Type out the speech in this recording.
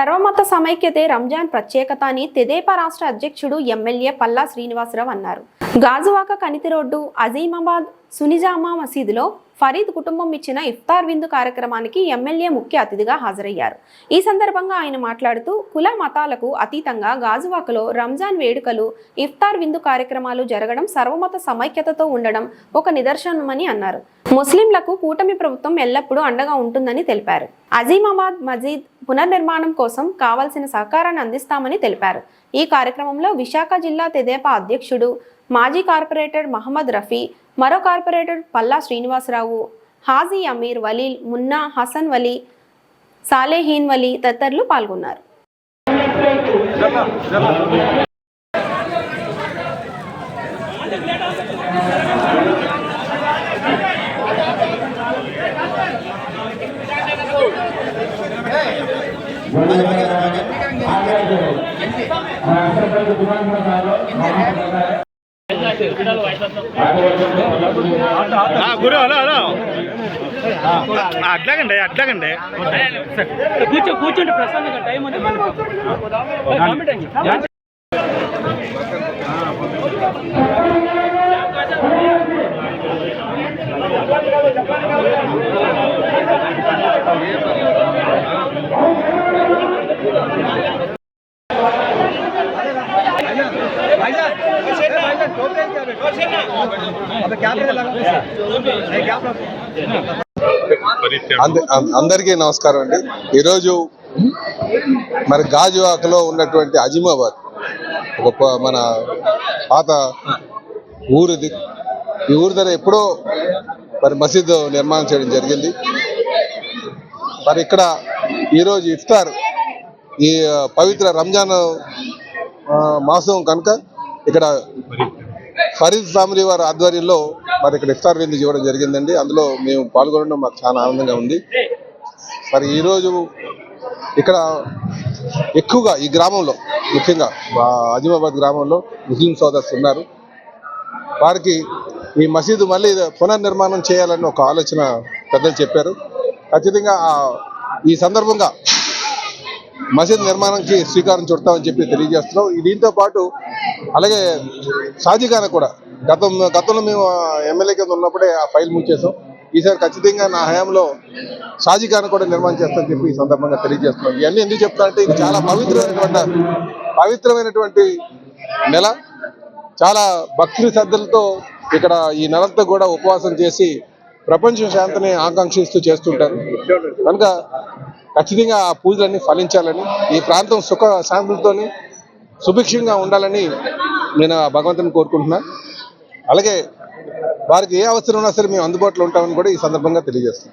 సర్వమత సమైక్యతే రంజాన్ ప్రత్యేకత అని తెదేపా రాష్ట్ర అధ్యక్షుడు ఎమ్మెల్యే పల్లా శ్రీనివాసరావు అన్నారు. గాజువాక కనితి రోడ్డు అజీమాబాద్ సునిజామా మసీదులో ఫరీద్ కుటుంబం ఇచ్చిన ఇఫ్తార్ విందు కార్యక్రమానికి ఎమ్మెల్యే ముఖ్య అతిథిగా హాజరయ్యారు. ఈ సందర్భంగా ఆయన మాట్లాడుతూ కుల మతాలకు అతీతంగా గాజువాకలో రంజాన్ వేడుకలు ఇఫ్తార్ విందు కార్యక్రమాలు జరగడం సర్వమత సమైక్యతతో ఉండడం ఒక నిదర్శనమని అన్నారు. ముస్లింలకు కూటమి ప్రభుత్వం ఎల్లప్పుడూ అండగా ఉంటుందని తెలిపారు. అజీమాబాద్ మజీద్ పునర్నిర్మాణం కోసం కావాల్సిన సహకారాన్ని అందిస్తామని తెలిపారు. ఈ కార్యక్రమంలో విశాఖ జిల్లా తెదేపా అధ్యక్షుడు మాజీ కార్పొరేటర్ మహమ్మద్ రఫీ మరో కార్పొరేటర్ పల్లా శ్రీనివాసరావు హాజీ అమీర్ వలీల్ మున్నా హసన్ వలీ సాలేహీన్ వలీ తదితరులు పాల్గొన్నారు. గురు హలో హలో. అట్లాగండి అట్లాగండి. కూర్చో కూర్చోండి ప్రశాంతంగా టైం ఉంది అందరికీ నమస్కారం అండి. ఈరోజు మరి గాజువాకలో ఉన్నటువంటి అజిమాబాద్ ఒక మన పాత ఊరిది. ఈ ఊరి దగ్గర ఎప్పుడో మరి మసీదు నిర్మాణం చేయడం జరిగింది. మరి ఇక్కడ ఈరోజు ఇఫ్తార్ ఈ పవిత్ర రంజాన్ మాసం కనుక ఇక్కడ ఫరీద్ ఫ్యామిలీ వారి ఆధ్వర్యంలో మరి ఇక్కడ ఇఫ్తార్ విందు చేయడం జరిగిందండి. అందులో మేము పాల్గొనడం మాకు చాలా ఆనందంగా ఉంది. మరి ఈరోజు ఇక్కడ ఎక్కువగా ఈ గ్రామంలో ముఖ్యంగా ఆ గ్రామంలో ముస్లిం సోదర్స్ ఉన్నారు. వారికి ఈ మసీదు మళ్ళీ పునర్నిర్మాణం చేయాలని ఒక ఆలోచన పెద్దలు చెప్పారు. ఖచ్చితంగా ఈ సందర్భంగా మసీద్ నిర్మాణానికి శ్రీకారం చుడతామని చెప్పి తెలియజేస్తున్నాం. దీంతో పాటు అలాగే షాజీఖానా కూడా. గతం గతంలో మేము ఎమ్మెల్యే కింద ఉన్నప్పుడే ఆ ఫైల్ మూసేసాం ఈసారి ఖచ్చితంగా నా హయాంలో షాజీఖానా కూడా నిర్మాణం చేస్తానని చెప్పి ఈ సందర్భంగా తెలియజేస్తున్నాం. ఇవన్నీ ఎందుకు చెప్తా అంటే ఇది చాలా పవిత్రమైనటువంటి పవిత్రమైనటువంటి నెల. చాలా భక్తి శ్రద్ధలతో ఇక్కడ ఈ నెలంతా కూడా ఉపవాసం చేసి ప్రపంచ శాంతిని ఆకాంక్షిస్తూ చేస్తుంటారు. కనుక ఖచ్చితంగా ఆ పూజలన్నీ ఫలించాలని ఈ ప్రాంతం సుఖ శాంతులతోని సుభిక్షంగా ఉండాలని నేను భగవంతుని కోరుకుంటున్నా. అలాగే వారికి ఏ అవసరం ఉన్నా సరే మేము అందుబాటులో ఉంటామని కూడా ఈ సందర్భంగా తెలియజేస్తున్నాం.